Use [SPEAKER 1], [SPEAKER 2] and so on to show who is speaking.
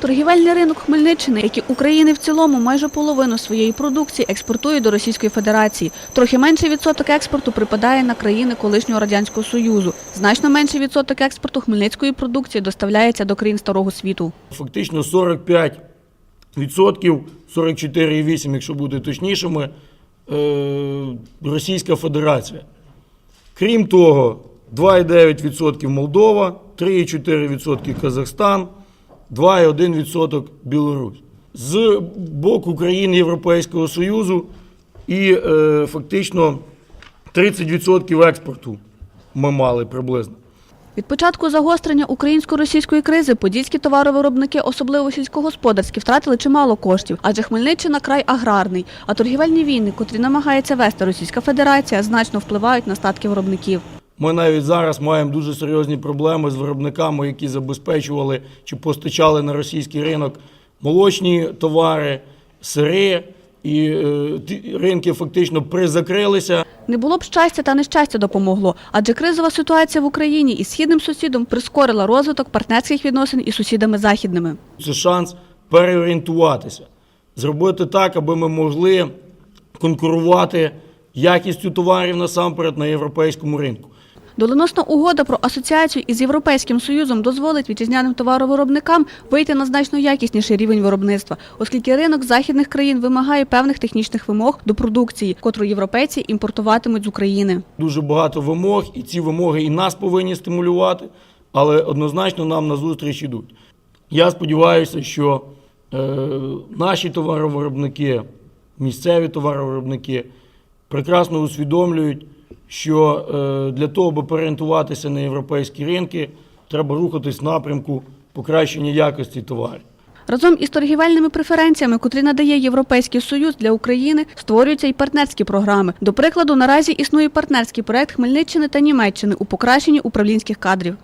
[SPEAKER 1] Торгівельний ринок Хмельниччини, як і України в цілому, майже половину своєї продукції експортує до Російської Федерації. Трохи менший відсоток експорту припадає на країни колишнього радянського союзу. Значно менший відсоток експорту хмельницької продукції доставляється до країн старого світу.
[SPEAKER 2] Фактично 45 відсотків, 44,8, якщо бути точнішими, е, Російська Федерація. Крім того, 2,9% Молдова, 3,4% Казахстан, 2,1% Білорусь. З боку країн Європейського Союзу і е, фактично 30% експорту ми мали приблизно.
[SPEAKER 1] Від початку загострення українсько-російської кризи подільські товаровиробники, особливо сільськогосподарські, втратили чимало коштів, адже Хмельниччина край аграрний, а торгівельні війни, котрі намагається вести Російська Федерація, значно впливають на статки виробників.
[SPEAKER 2] Ми навіть зараз маємо дуже серйозні проблеми з виробниками, які забезпечували чи постачали на російський ринок молочні товари, сири, і е, ринки фактично призакрилися.
[SPEAKER 1] Не було б щастя та нещастя допомогло, адже кризова ситуація в Україні із східним сусідом прискорила розвиток партнерських відносин із сусідами західними.
[SPEAKER 2] Це шанс переорієнтуватися, зробити так, аби ми могли конкурувати якістю товарів насамперед на європейському ринку.
[SPEAKER 1] Доленосна угода про асоціацію із Європейським Союзом дозволить вітчизняним товаровиробникам вийти на значно якісніший рівень виробництва, оскільки ринок західних країн вимагає певних технічних вимог до продукції, котру європейці імпортуватимуть з України.
[SPEAKER 2] Дуже багато вимог, і ці вимоги і нас повинні стимулювати, але однозначно нам на зустріч ідуть. Я сподіваюся, що е, наші товаровиробники, місцеві товаровиробники прекрасно усвідомлюють, що е, для того, аби орієнтуватися на європейські ринки, треба рухатись в напрямку покращення якості товарів.
[SPEAKER 1] Разом із торгівельними преференціями, котрі надає Європейський Союз для України, створюються і партнерські програми. До прикладу, наразі існує партнерський проект Хмельниччини та Німеччини у покращенні управлінських кадрів.